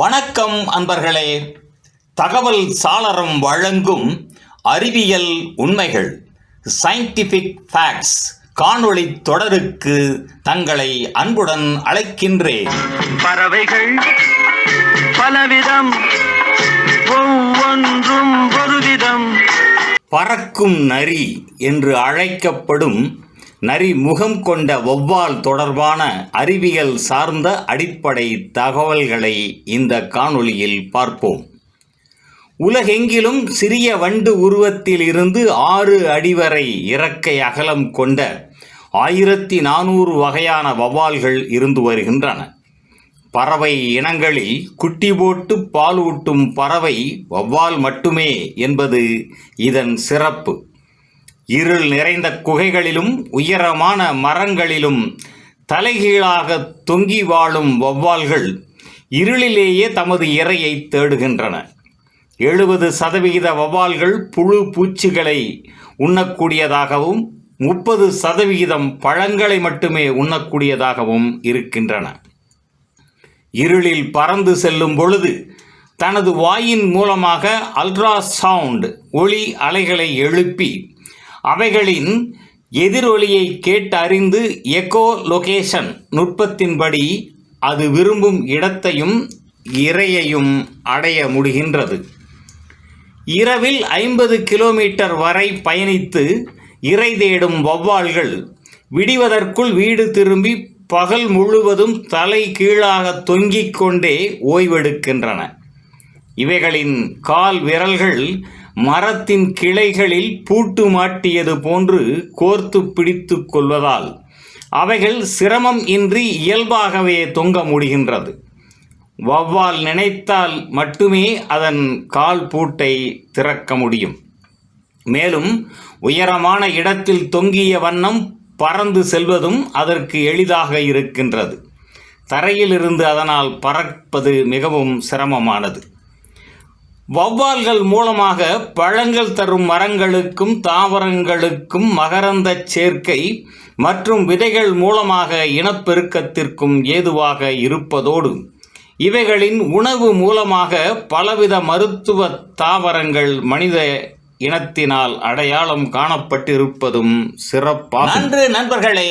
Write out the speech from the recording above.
வணக்கம் அன்பர்களே. தகவல் சாளரம் வழங்கும் அறிவியல் உண்மைகள் சயின்டிஃபிக் ஃபேக்ட்ஸ் காணொளி தொடருக்கு தங்களை அன்புடன் அழைக்கின்றேன். பறவைகள் பலவிதம் ஒவ்வொன்றும் ஒருவிதம். பறக்கும் நரி என்று அழைக்கப்படும் நரி முகம் கொண்ட வௌவால் தொடர்பான அறிவியல் சார்ந்த அடிப்படை தகவல்களை இந்த காணொளியில் பார்ப்போம். உலகெங்கிலும் சிறிய வண்டு உருவத்தில் இருந்து ஆறு அடி வரை இறக்கை அகலம் கொண்ட ஆயிரத்தி நானூறு வகையான வௌவால்கள் இருந்து வருகின்றன. பறவை இனங்களில் குட்டி போட்டு பாலூட்டும் பறவை வௌவால் மட்டுமே என்பது இதன் சிறப்பு. இருள் நிறைந்த குகைகளிலும் உயரமான மரங்களிலும் தலைகீழாக தொங்கி வாழும் வௌவால்கள் இருளிலேயே தமது இரையை தேடுகின்றன. எழுபது சதவிகித வௌவால்கள் புழு பூச்சிகளை உண்ணக்கூடியதாகவும் முப்பது சதவிகிதம் பழங்களை மட்டுமே உண்ணக்கூடியதாகவும் இருக்கின்றன. இருளில் பறந்து செல்லும் பொழுது தனது வாயின் மூலமாக அல்ட்ரா சவுண்ட் ஒளி அலைகளை எழுப்பி அவைகளின் எதிரொலியை கேட்டறிந்து எக்கோ லொகேஷன் நுட்பத்தின்படி அது விரும்பும் இடத்தையும் இரையையும் அடைய முடிகின்றது. இரவில் ஐம்பது கிலோமீட்டர் வரை பயணித்து இறை தேடும் வௌவால்கள் விடிவதற்குள் வீடு திரும்பி பகல் முழுவதும் தலை கீழாக தொங்கிக் கொண்டே ஓய்வெடுக்கின்றன. இவைகளின் கால் விரல்கள் மரத்தின் கிளைகளில் பூட்டு மாட்டியது போன்று கோர்த்து பிடித்து கொள்வதால் அவைகள் சிரமம் இன்றி இயல்பாகவே தொங்க முடிகின்றது. வவ்வால் நினைத்தால் மட்டுமே அதன் கால் பூட்டை திறக்க முடியும். மேலும் உயரமான இடத்தில் தொங்கிய வண்ணம் பறந்து செல்வதும் அதற்கு எளிதாக இருக்கின்றது. தரையிலிருந்து அதனால் பறப்பது மிகவும் சிரமமானது. வௌவால்கள் மூலமாக பழங்கள் தரும் மரங்களுக்கும் தாவரங்களுக்கும் மகரந்தச் சேர்க்கை மற்றும் விதைகள் மூலமாக இனப்பெருக்கத்திற்கும் ஏதுவாக இருப்பதோடு இவைகளின் உணவு மூலமாக பலவித மருத்துவ தாவரங்கள் மனித இனத்தினால் அடையாளம் காணப்பட்டிருப்பதும் சிறப்பாக நன்று நண்பர்களே.